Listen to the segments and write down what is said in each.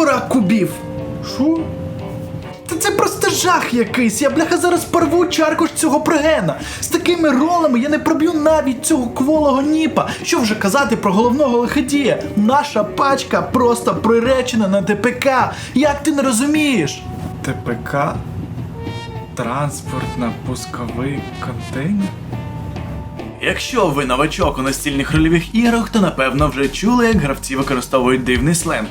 дворак кубів. Що? Та це просто жах якийсь. Я бляха зараз порву чарку ж цього пригена. З такими ролами я не проб'ю навіть цього кволого ніпа. Що вже казати про головного лиходія? Наша пачка просто приречена на ТПК. Як ти не розумієш? ТПК? Транспортно-пусковий контейнер? Якщо ви новачок у настільних рольових іграх, то напевно вже чули, як гравці використовують дивний сленг.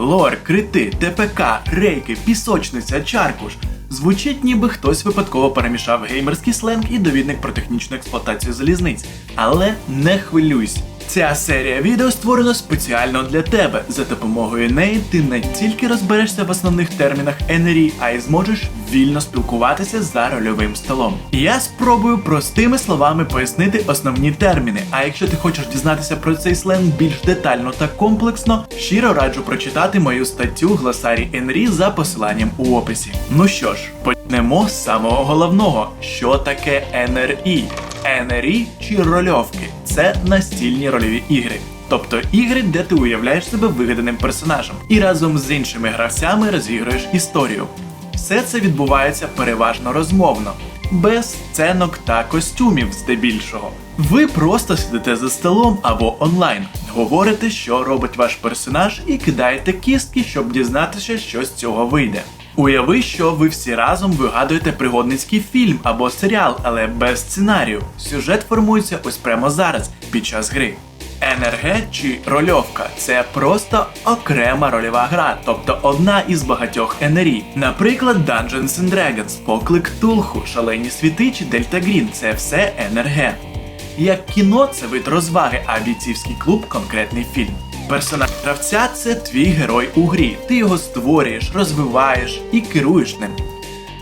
Лор, крити, ТПК, рейки, пісочниця, чаркуш. Звучить, ніби хтось випадково перемішав геймерський сленг і довідник про технічну експлуатацію залізниць. Але не хвилюйся. Ця серія відео створена спеціально для тебе. За допомогою неї ти не тільки розберешся в основних термінах НРІ, а й зможеш вільно спілкуватися за рольовим столом. Я спробую простими словами пояснити основні терміни. А якщо ти хочеш дізнатися про цей сленг більш детально та комплексно, щиро раджу прочитати мою статтю Гласарі НРІ за посиланням у описі. Ну що ж, почнемо з самого головного: що таке НРІ? НРІ чи рольовки це настільні рольові ігри. Тобто ігри, де ти уявляєш себе вигаданим персонажем, і разом з іншими гравцями розігруєш історію. Все це відбувається переважно розмовно, без сценок та костюмів здебільшого. Ви просто сидите за столом або онлайн, говорите, що робить ваш персонаж, і кидаєте кістки, щоб дізнатися, що з цього вийде. Уяви, що ви всі разом вигадуєте пригодницький фільм або серіал, але без сценарію. Сюжет формується ось прямо зараз, під час гри. НРГ чи рольовка це просто окрема рольова гра, тобто одна із багатьох НРІ. Наприклад, Dungeons and Dragons, Поклик Тулху, Шалені світи чи Дельта Грін це все НРГ. Як кіно це вид розваги, а бійцівський клуб конкретний фільм. Персонаж гравця це твій герой у грі. Ти його створюєш, розвиваєш і керуєш ним.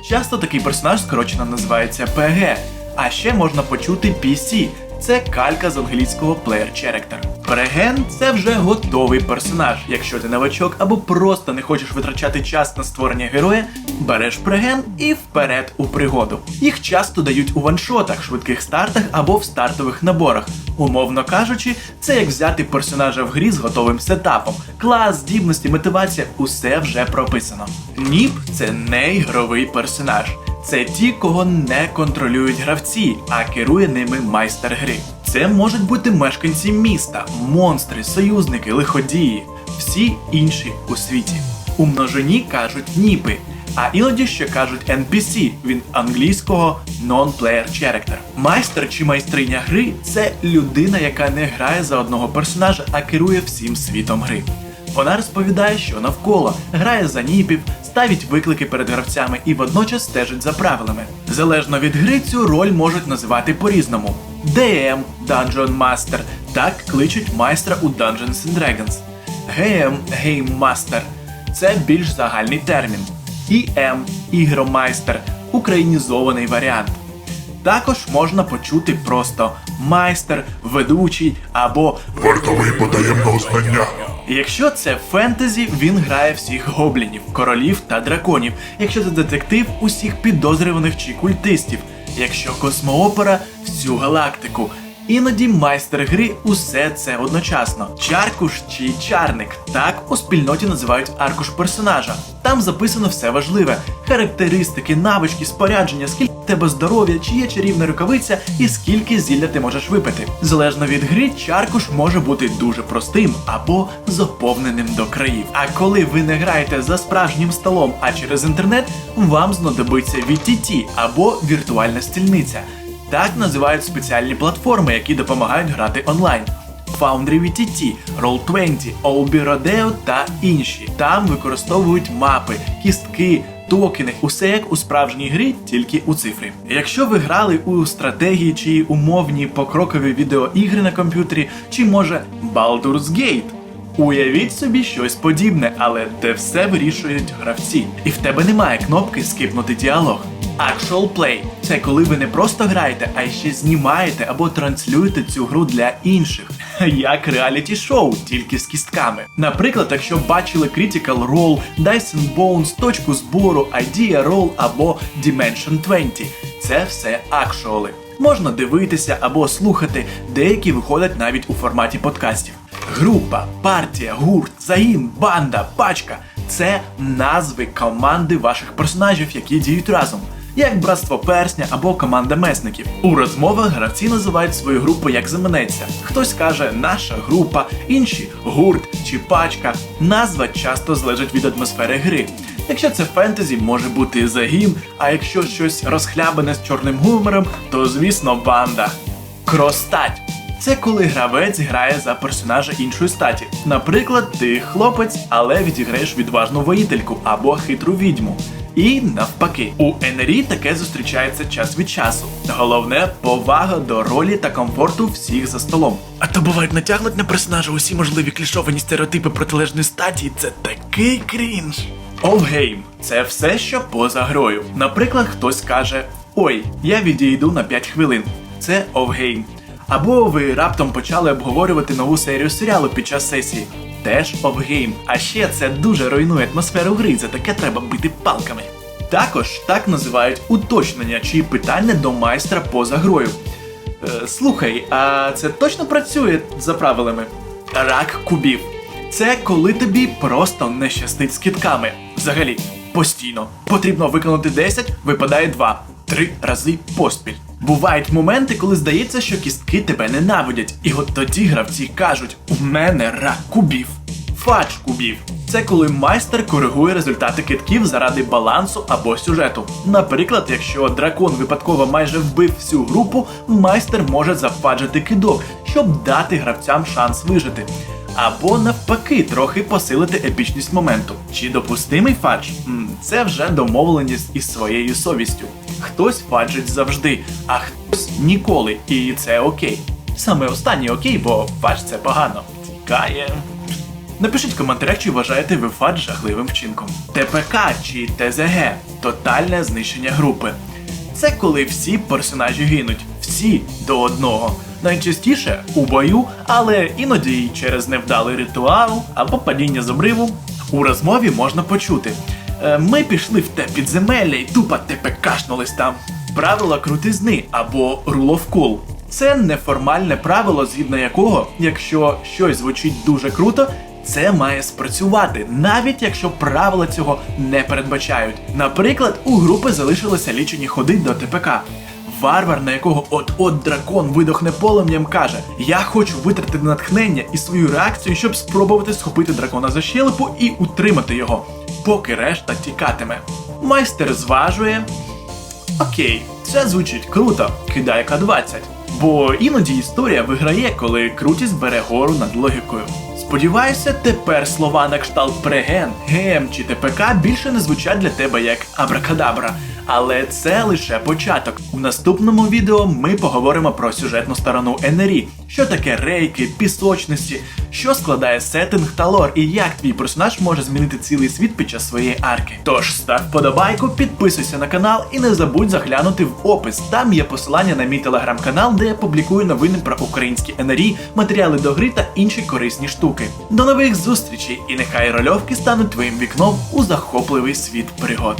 Часто такий персонаж скорочено називається ПГ, а ще можна почути PC. Це калька з англійського Player Character. Преген це вже готовий персонаж. Якщо ти новачок або просто не хочеш витрачати час на створення героя, береш преген і вперед у пригоду. Їх часто дають у ваншотах, швидких стартах або в стартових наборах. Умовно кажучи, це як взяти персонажа в грі з готовим сетапом. Клас, здібності, мотивація усе вже прописано. Ніп це не ігровий персонаж. Це ті, кого не контролюють гравці, а керує ними майстер гри. Це можуть бути мешканці міста, монстри, союзники, лиходії, всі інші у світі. У множині кажуть ніпи, а іноді ще кажуть NPC від англійського Non-Player Character. Майстер чи майстриня гри це людина, яка не грає за одного персонажа, а керує всім світом гри. Вона розповідає, що навколо грає за ніпів, ставить виклики перед гравцями і водночас стежить за правилами. Залежно від гри, цю роль можуть називати по-різному: DM – Dungeon Master, так кличуть майстра у Dungeons and Dragons. GM – Game Master – це більш загальний термін. EM – ігромайстер – українізований варіант. Також можна почути просто майстер, ведучий або Вартовий потаємного знання. Якщо це фентезі, він грає всіх гоблінів, королів та драконів. Якщо це детектив, усіх підозрюваних чи культистів. Якщо космоопера всю галактику. Іноді майстер гри усе це одночасно. Чаркуш чи чарник. Так у спільноті називають аркуш персонажа. Там записано все важливе: характеристики, навички, спорядження, скільки тебе здоров'я, чи є чарівна рукавиця і скільки зілля ти можеш випити. Залежно від гри, чаркуш може бути дуже простим або заповненим до країв. А коли ви не граєте за справжнім столом, а через інтернет, вам знадобиться VTT або віртуальна стільниця. Так називають спеціальні платформи, які допомагають грати онлайн. Foundry VTT, Roll20, Olby Rodeo та інші. Там використовують мапи, кістки, токени, усе як у справжній грі, тільки у цифрі. Якщо ви грали у стратегії чи умовні покрокові відеоігри на комп'ютері, чи може Baldur's Gate, Уявіть собі щось подібне, але де все вирішують гравці, і в тебе немає кнопки скипнути діалог. Actual Play – це коли ви не просто граєте, а ще знімаєте або транслюєте цю гру для інших, як реаліті шоу, тільки з кістками. Наприклад, якщо бачили Critical Role, Dyson Bones, точку збору, Idea Roll або Dimension 20. Це все акшуали. Можна дивитися або слухати, деякі виходять навіть у форматі подкастів. Група, партія, гурт, загін, банда, пачка це назви команди ваших персонажів, які діють разом. Як братство персня або команда месників. У розмовах гравці називають свою групу як заманеться. Хтось каже наша група, інші гурт чи пачка. Назва часто залежить від атмосфери гри. Якщо це фентезі, може бути загін, а якщо щось розхлябане з чорним гумором, то звісно банда. Кростать. Це коли гравець грає за персонажа іншої статі. Наприклад, ти хлопець, але відіграєш відважну воїтельку або хитру відьму. І навпаки, у НРІ таке зустрічається час від часу. Головне повага до ролі та комфорту всіх за столом. А то бувають натягнуть на персонажа усі можливі клішовані стереотипи протилежної статі, це такий крінж. Офгейм це все, що поза грою. Наприклад, хтось каже: Ой, я відійду на 5 хвилин. Це офгейм. Або ви раптом почали обговорювати нову серію серіалу під час сесії. Теж офгейм. А ще це дуже руйнує атмосферу гри, за таке треба бити палками. Також так називають уточнення чи питання до майстра поза грою. Е, слухай, а це точно працює за правилами? Рак кубів. Це коли тобі просто не щастить з кітками. Взагалі, постійно. Потрібно виконати 10, випадає 2. Три рази поспіль. Бувають моменти, коли здається, що кістки тебе ненавидять, і от тоді гравці кажуть: у мене рак кубів. Фадж кубів. Це коли майстер коригує результати китків заради балансу або сюжету. Наприклад, якщо дракон випадково майже вбив всю групу, майстер може зафаджити кидок, щоб дати гравцям шанс вижити. Або навпаки, трохи посилити епічність моменту. Чи допустимий фадж? Це вже домовленість із своєю совістю. Хтось фаджить завжди, а хтось ніколи, і це окей. Саме останнє окей, бо фадж це погано. Тікає. Напишіть в коментарях, чи вважаєте ви фадж жахливим вчинком. ТПК чи ТЗГ тотальне знищення групи. Це коли всі персонажі гинуть, всі до одного. Найчастіше у бою, але іноді через невдалий ритуал або падіння з обриву. У розмові можна почути. «Е, Ми пішли в те підземелля і тупо ТПКшнулись там. Правила крутизни або rule of cool. Це неформальне правило, згідно якого, якщо щось звучить дуже круто, це має спрацювати, навіть якщо правила цього не передбачають. Наприклад, у групи залишилися лічені ходи до ТПК. Варвар, на якого от-от дракон видохне полум'ям, каже: Я хочу витратити натхнення і свою реакцію, щоб спробувати схопити дракона за щелепу і утримати його, поки решта тікатиме. Майстер зважує. Окей, це звучить круто, кидай К20. Бо іноді історія виграє, коли крутість бере гору над логікою. Сподіваюся, тепер слова на кшталт преген, гем чи ТПК більше не звучать для тебе як абракадабра. Але це лише початок. У наступному відео ми поговоримо про сюжетну сторону НРІ, що таке рейки, пісочності, що складає сеттинг та лор, і як твій персонаж може змінити цілий світ під час своєї арки. Тож став подобайку, підписуйся на канал і не забудь заглянути в опис. Там є посилання на мій телеграм-канал, де я публікую новини про українські НРІ, матеріали до гри та інші корисні штуки. До нових зустрічей і нехай рольовки стануть твоїм вікном у захопливий світ пригод.